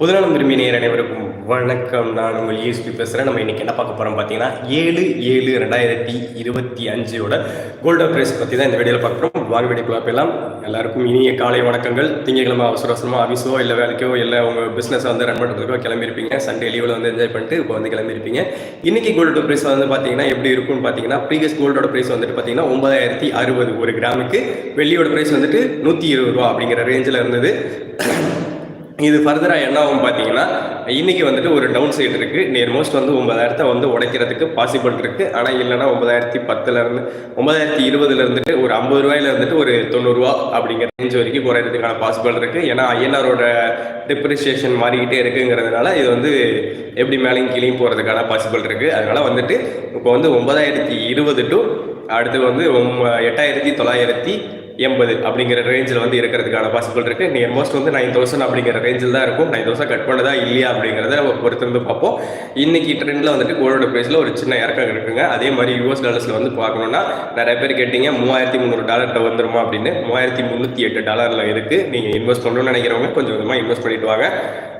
புதுநலம் விரும்பி நேர் அனைவருக்கும் வணக்கம். நான் உங்கள் யூஸ்பி பேசுகிறேன் நம்ம இன்னைக்கு என்ன பார்க்க போகிறோம் பார்த்தீங்கன்னா ஏழு ஏழு ரெண்டாயிரத்தி இருபத்தி அஞ்சோட கோல்டன் ப்ரைஸ் பற்றி தான் இந்த வீடியோவில் பார்க்குறோம் வாங்க வீடியோக்குள்ள போயிடலாம். எல்லாருக்கும் இனிய காலை வணக்கங்கள். திங்கக்கிழமை அவசர அவசரமாக ஆஃபீஸோ இல்லை வேலைக்கோ இல்லை உங்கள் பிஸ்னஸை வந்து ரன் பண்ணுறதுக்கோ கிளம்பியிருப்பீங்க. சண்டே லீவில் வந்து என்ஜாய் பண்ணிட்டு இப்போ வந்து கிளம்பியிருப்பீங்க. இன்னைக்கு கோல்டு ப்ரைஸ் வந்து பார்த்தீங்கன்னா எப்படி இருக்கும்னு பார்த்தீங்கன்னா ப்ரீவியஸ் கோல்டோட ப்ரைஸ் வந்துட்டு பார்த்தீங்கன்னா ஒன்பதாயிரத்தி அறுபது ஒரு கிராமுக்கு. வெள்ளியோட ப்ரைஸ் வந்துட்டு நூற்றி இருபது ரூபா அப்படிங்கிற ரேஞ்சில் இருந்தது. இது ஃபர்தராக என்ன ஆகும் பார்த்தீங்கன்னா இன்னைக்கு வந்துட்டு ஒரு டவுன் சைடு இருக்கு. நியர் மோஸ்ட் வந்து ஒன்பதாயிரத்தை வந்து உடைக்கிறதுக்கு பாசிபிள் இருக்கு. ஆனால் இல்லைன்னா ஒன்பதாயிரத்தி பத்துல இருந்து ஒன்பதாயிரத்தி இருபதுல இருந்துட்டு ஒரு ஐம்பது ரூபாயில இருந்துட்டு ஒரு தொண்ணூறுரூவா அப்படிங்கிற ரேஞ்ச் வரைக்கும் குறையிறதுக்கான பாசிபிள் இருக்கு. ஏன்னா ஐஎன்ஆரோட டிப்ரிசியேஷன் மாறிக்கிட்டே இருக்குங்கிறதுனால இது வந்து எப்படி மேலேயும் கீழேயும் போகிறதுக்கான பாசிபிள் இருக்கு. அதனால வந்துட்டு இப்போ வந்து ஒன்பதாயிரத்தி இருபது டு அடுத்து வந்து எட்டாயிரத்தி தொள்ளாயிரத்தி எண்பது அப்படிங்கிற ரேஞ்சில் வந்து இருக்கிறதுக்கான பாசிபிள் இருக்கு. நீ மோஸ்ட் வந்து நைன் தௌசண்ட் அப்படிங்கிற ரேஞ்சில் தான் இருக்கும். நைன் தௌசண்ட் கட் பண்ணதா இல்லையா அப்படிங்கிறத பொறுத்திருந்து பார்ப்போம். இன்னைக்கு ட்ரெண்டில் வந்துட்டு கோல்டோட ப்ரைஸில் ஒரு சின்ன இறக்கம் இருக்குங்க. அதே மாதிரி யூஎஸ் டாலர்ஸில் வந்து பார்க்கணுன்னா நிறைய பேர் கேட்டீங்க மூவாயிரத்தி முந்நூறு டாலர்கிட்ட வந்துருமா அப்படின்னு. மூவாயிரத்தி முந்நூற்றி எட்டு டாலரில் இருக்குது நீங்கள் இன்வெஸ்ட் பண்ணணும்னு நினைக்கிறவங்க கொஞ்சம் கொஞ்சமாக இன்வெஸ்ட் பண்ணிட்டு வாங்க.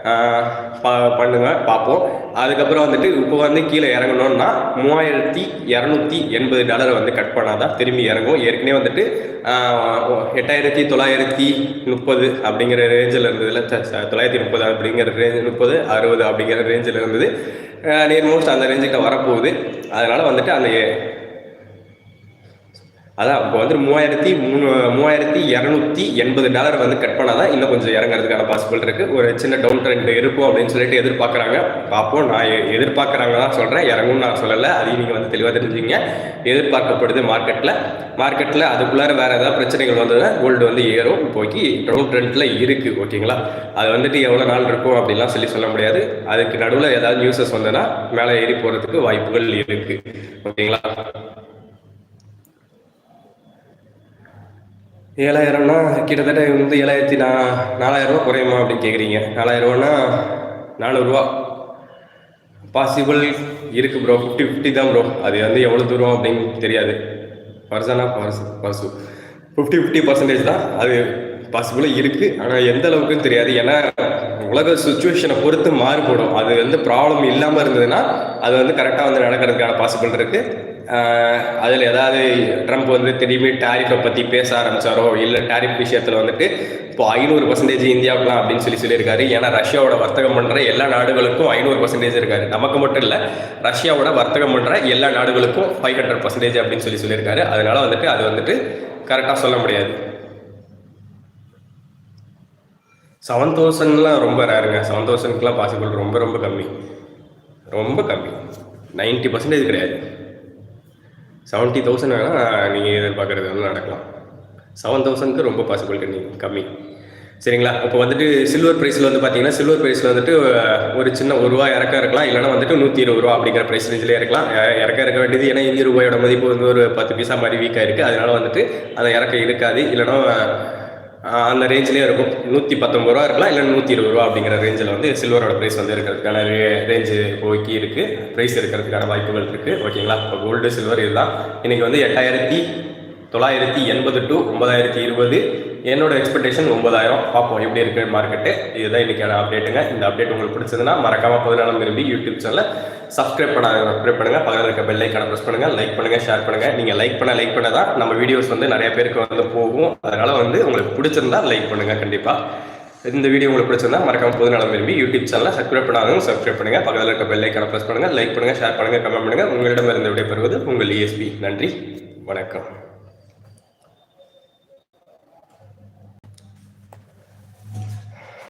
பா- பண்ணுங்கள் பார்ப்போம். அதுக்கப்புறம் வந்துட்டு இப்போ வந்து கீழே இறங்கணும்னா மூவாயிரத்தி இரநூத்தி எண்பது டாலரை வந்து கட் பண்ணாதான் திரும்பி இறங்கும். ஏற்கனவே வந்துட்டு எட்டாயிரத்தி தொள்ளாயிரத்தி முப்பது அப்படிங்கிற ரேஞ்சில் இருந்ததுல ச- தொள்ளாயிரத்தி முப்பது அப்படிங்கிற ரேஞ்ச் முப்பது அறுபது அப்படிங்கிற ரேஞ்சில் இருந்தது. நியர் மோஸ்ட் அந்த ரேஞ்சுக்கு வரப்போகுது. அதனால் வந்துட்டு அந்த அதான் இப்போ வந்து மூவாயிரத்தி மூணு மூவாயிரத்தி இரநூத்தி எண்பது டாலர் வந்து கட் பண்ணாதான் இன்னும் கொஞ்சம் இறங்குறதுக்கான பாசிபிள் இருக்கு. ஒரு சின்ன டவுன் ட்ரெண்ட் இருக்கும் அப்படின்னு சொல்லிட்டு எதிர்பார்க்குறாங்க. பார்ப்போம் நான் எ- தான் சொல்கிறேன் இறங்கும்னு நான் சொல்லலை. அதையும் நீங்கள் வந்து தெளிவாக தெரிஞ்சுங்க எதிர்பார்க்கப்படுது மார்க்கெட்டில் மார்க்கெட்டில் அதுக்குள்ளார வேறு ஏதாவது பிரச்சனைகள் வந்ததுன்னா கோல்டு வந்து ஏறும். இப்போக்கி டவுன் ட்ரெண்டில் இருக்குது ஓகேங்களா? அது வந்துட்டு எவ்வளோ நாள் இருக்கும் அப்படிலாம் சொல்லி சொல்ல முடியாது. அதுக்கு நடுவில் ஏதாவது நியூஸஸ் வந்ததுன்னா மேலே ஏறி போகிறதுக்கு வாய்ப்புகள் இருக்குது ஓகேங்களா? ஏழாயிரம்னா கிட்டத்தட்ட வந்து ஏழாயிரத்தி நா நாலாயிரம் ரூபா குறையுமா அப்படின்னு கேட்குறீங்க நாலாயிரம் நானூறுரூவா பாசிபிள் இருக்குது ப்ரோ ஃபிஃப்டி ஃபிஃப்டி தான் ப்ரோ அது வந்து எவ்வளோ தூரம் அப்படின்னு தெரியாது. பர்சனா பர்சு பர்சு ஃபிஃப்டி ஃபிஃப்டி பர்சன்டேஜ் தான் அது பாசிபிளாக இருக்குது ஆனால் எந்த அளவுக்குன்னு தெரியாது. ஏன்னா உலக சுச்சுவேஷனை பொறுத்து மாறுபடும். அது வந்து ப்ராப்ளம் இல்லாமல் இருந்ததுன்னா அது வந்து கரெக்டாக வந்து நடக்கிறதுக்கான பாசிபிள் இருக்குது அதில் ஏதாவது ட்ரம்ப் வந்து திரும்பி டாரிஃபை பற்றி பேச ஆரம்பிச்சாரோ இல்லை டாரிஃப் விஷயத்தில் வந்துட்டு இப்போ ஐநூறு பர்சன்டேஜ் இந்தியாவுக்குலாம் அப்படின்னு சொல்லி சொல்லியிருக்காரு. ஏன்னா ரஷ்யாவோட வர்த்தகம் பண்ணுற எல்லா நாடுகளுக்கும் ஐநூறு பர்சன்டேஜ் இருக்காரு. நமக்கு மட்டும் இல்லை ரஷ்யாவோட வர்த்தகம் பண்ணுற எல்லா நாடுகளுக்கும் ஃபைவ் ஹண்ட்ரட் பர்சன்டேஜ் அப்படின்னு சொல்லி சொல்லியிருக்காரு. அதனால வந்துட்டு அது வந்துட்டு கரெக்டாக சொல்ல முடியாது. செவன் தௌசண்ட்லாம் ரொம்ப ரேருங்க செவன் தௌசண்ட்க்குலாம் பாசிபிள் ரொம்ப ரொம்ப கம்மி. ரொம்ப கம்மி. நைன்ட்டி பர்சன்டேஜ் கிடையாது. செவன்ட்டி தௌசண்ட் வேணால் நீங்கள் எதிர்பார்க்குறது வந்து நடக்கலாம். செவன் தௌசண்ட்க்கு ரொம்ப பாசிபிள் நீங்கள் கம்மி. சரிங்களா? இப்போ வந்துட்டு சில்வர் ப்ரைஸில் வந்து பார்த்தீங்கன்னா சில்வர் ப்ரைஸில் வந்துட்டு ஒரு சின்ன ஒரு ரூபா இறக்க இருக்கலாம். இல்லைனா வந்துட்டு நூற்றி இருபது ரூபா அப்படிங்கிற ப்ரைஸ் ரேஞ்சிலே இருக்கலாம். இறக்க இருக்க வேண்டியது ஏன்னா இந்திய ரூபாயோட மதிப்பு வந்து ஒரு பத்து பைசா மாதிரி வீக்காக இருக்குது அதனால வந்துட்டு அதை இறக்க இருக்காது. இல்லைனா அந்த ரேஞ்சிலே இருக்கும். நூற்றி பத்தொம்பது ரூபா இருக்கலாம் இல்லை நூற்றி இருபது ரூபா அப்படிங்கிற ரேஞ்சில் வந்து சில்வரோட ப்ரைஸ் வந்து இருக்கிறதுக்கான ரேஞ்சு போக்கி இருக்குது ப்ரைஸ் இருக்கிறதுக்கான வாய்ப்புகள் இருக்குது ஓகேங்களா இப்போ கோல்டு சில்வர் இதுதான். இன்னைக்கு வந்து எட்டாயிரத்தி தொள்ளாயிரத்தி எண்பது டு ஒன்பதாயிரத்தி இருபது. என்னோட எக்ஸ்பெக்டேஷன் ஒன்பதாயிரம். பார்ப்போம் எப்படி இருக்கு மார்க்கெட்டு இதுதான் இன்னைக்கான அப்டேட்டுங்க இந்த அப்டேட் உங்களுக்கு பிடிச்சதுன்னா மறக்காம பதினாலாம் விரும்பி யூடியூப் சேனலை சப்ஸ்கிரைப் பண்ண சப்ஸ்கிரைப் பண்ணுங்க. பக்கத்தில் இருக்க பெல் ஐக்கான ப்ரெஸ் பண்ணுங்க. லைக் பண்ணுங்க ஷேர் பண்ணுங்க. நீங்க லைக் பண்ண லைக் பண்ண தான் நம்ம வீடியோஸ் வந்து நிறைய பேருக்கு வந்து போகும். அதனால வந்து உங்களுக்கு பிடிச்சிருந்தா லைக் பண்ணுங்க கண்டிப்பா. இந்த வீடியோ உங்களுக்கு பிடிச்சிருந்தா மறக்காம பொது நலம் விரும்பி யூடியூப் சேனலை சப்ஸ்கிரைப் பண்ணாதவங்க சப்ஸ்கிரைப் பண்ணுங்க. பக்கத்தில் இருக்க பெல் ஐக்கான ப்ரெஸ் பண்ணுங்க. லைக் பண்ணுங்க ஷேர் பண்ணுங்க கமெண்ட் பண்ணுங்க. உங்களிடம் இருந்து விடைபெறுவது உங்கள் இஎஸ்பி நன்றி. வணக்கம்.